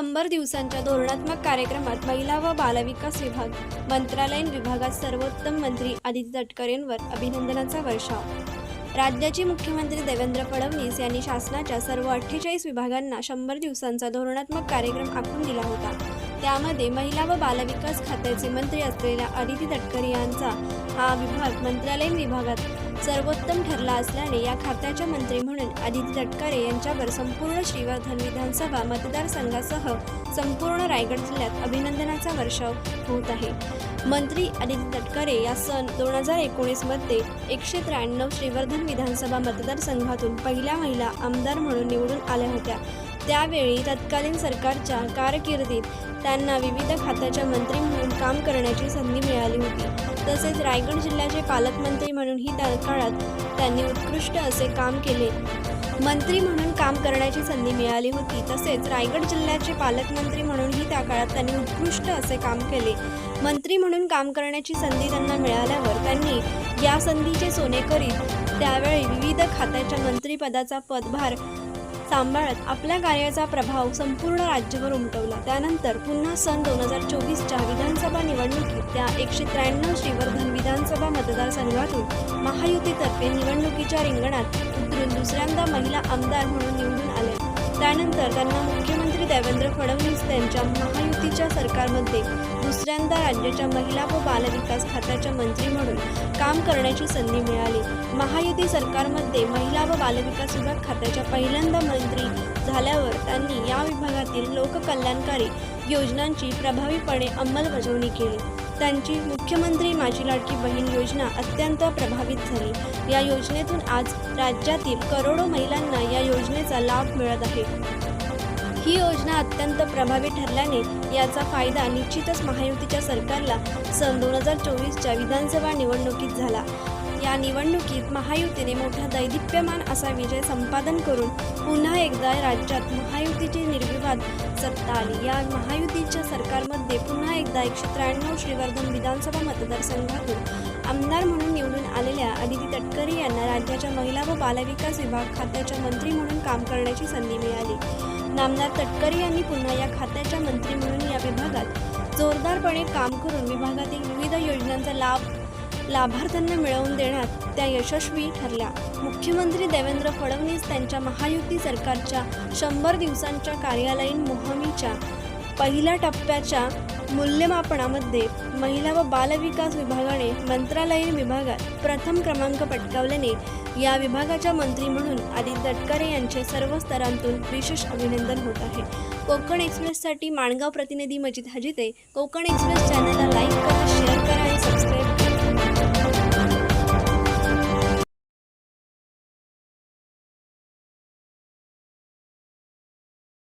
शंभर दिवसांच्या धोरणात्मक कार्यक्रमात महिला व बालविकास विभाग मंत्रालयीन विभागात सर्वोत्तम मंत्री आदित्य तटकरेंवर अभिनंदनाचा वर्षाव. राज्याचे मुख्यमंत्री देवेंद्र फडणवीस यांनी शासनाच्या सर्व अठ्ठेचाळीस विभागांना शंभर दिवसांचा धोरणात्मक कार्यक्रम आखून दिला होता. त्यामध्ये महिला व बालविकास खात्याचे मंत्री असलेल्या आदिती तटकरे यांचा हा विभाग मंत्रालयीन विभागात सर्वोत्तम ठरला असल्याने या खात्याच्या मंत्री म्हणून आदिती तटकरे यांच्यावर संपूर्ण श्रीवर्धन विधानसभा मतदारसंघासह संपूर्ण रायगड जिल्ह्यात अभिनंदनाचा वर्षाव होत आहे. मंत्री आदिती तटकरे या सन दोन हजार एकोणीसमध्ये एकशे त्र्याण्णव श्रीवर्धन विधानसभा मतदारसंघातून पहिल्या महिला आमदार म्हणून निवडून आल्या होत्या. त्यावेळी तत्कालीन सरकारच्या कारकिर्दीत त्यांना विविध खात्याच्या मंत्री म्हणून काम करण्याची संधी मिळाली होती. तसेच रायगड जिल्ह्याचे पालकमंत्री म्हणूनही त्या काळात त्यांनी उत्कृष्ट असे काम केले. मंत्री म्हणून काम करण्याची संधी मिळाली होती. तसेच रायगड जिल्ह्याचे पालकमंत्री म्हणूनही त्या काळात त्यांनी उत्कृष्ट असे काम केले. मंत्री म्हणून काम करण्याची संधी त्यांना मिळाल्यावर त्यांनी या संधीचे सोने करीत त्यावेळी विविध खात्याच्या मंत्रिपदाचा पदभार सांभाळत आपल्या कार्याचा प्रभाव संपूर्ण राज्यभर उमटवला. त्यानंतर पुन्हा सन दोन हजार चोवीसच्या विधानसभा निवडणुकीत त्या एकशे त्र्याण्णव श्रीवर्धन विधानसभा मतदारसंघातून महायुतीतर्फे निवडणुकीच्या रिंगणात उतरून दुसऱ्यांदा महिला आमदार म्हणून निवडून आले. त्यानंतर त्यांना मुख्यमंत्री देवेंद्र फडणवीस त्यांच्या मोदींच्या सरकारमध्ये दुसऱ्यांदा राज्याच्या महिला व बालविकास खात्याच्या मंत्री म्हणून काम करण्याची संधी मिळाली. महायुती सरकारमध्ये महिला व बालविकास विभाग खात्याच्या पहिल्यांदा मंत्री झाल्यावर त्यांनी या विभागातील लोककल्याणकारी योजनांची प्रभावीपणे अंमलबजावणी केली. त्यांची मुख्यमंत्री माझी लाडकी बहीण योजना अत्यंत प्रभावित झाली. या योजनेतून आज राज्यातील करोडो महिलांना या योजनेचा लाभ मिळत आहे. ही योजना अत्यंत प्रभावी ठरल्याने याचा फायदा निश्चितच महायुतीच्या सरकारला सन दोन हजार चोवीसच्या विधानसभा निवडणुकीत झाला. या निवडणुकीत महायुतीने मोठा दैदिप्यमान असा विजय संपादन करून पुन्हा एकदा राज्यात महायुतीची निर्विवाद सत्ता आली. या महायुतीच्या सरकारमध्ये पुन्हा एकदा एकशे त्र्याण्णव श्रीवर्धन विधानसभा मतदारसंघातून आमदार म्हणून निवडून आलेल्या अदिती तटकरे यांना राज्याच्या महिला व बालविकास विभाग खात्याच्या मंत्री म्हणून काम करण्याची संधी मिळाली. नामदार तटकरे यांनी पुन्हा या खात्याच्या मंत्री म्हणून या विभागात जोरदारपणे काम करून विभागातील विविध योजनांचा लाभ लाभार्थ्यांना मिळवून देण्यात त्या यशस्वी ठरल्या. मुख्यमंत्री देवेंद्र फडणवीस त्यांच्या महायुती सरकारच्या शंभर दिवसांच्या कार्यालयीन मोहिमेच्या पहिल्या टप्प्याच्या मूल्यमापनामध्ये महिला व बालविकास विभागाने मंत्रालयीन विभागात प्रथम क्रमांक पटकावल्याने या विभागाच्या मंत्री म्हणून आदित्य तटकरे यांचे सर्व स्तरांतून विशेष अभिनंदन होत आहे. कोकण एक्सप्रेससाठी माणगाव प्रतिनिधी मजिद हजिते कोकण एक्सप्रेस चॅनलला लाईक करा शेअर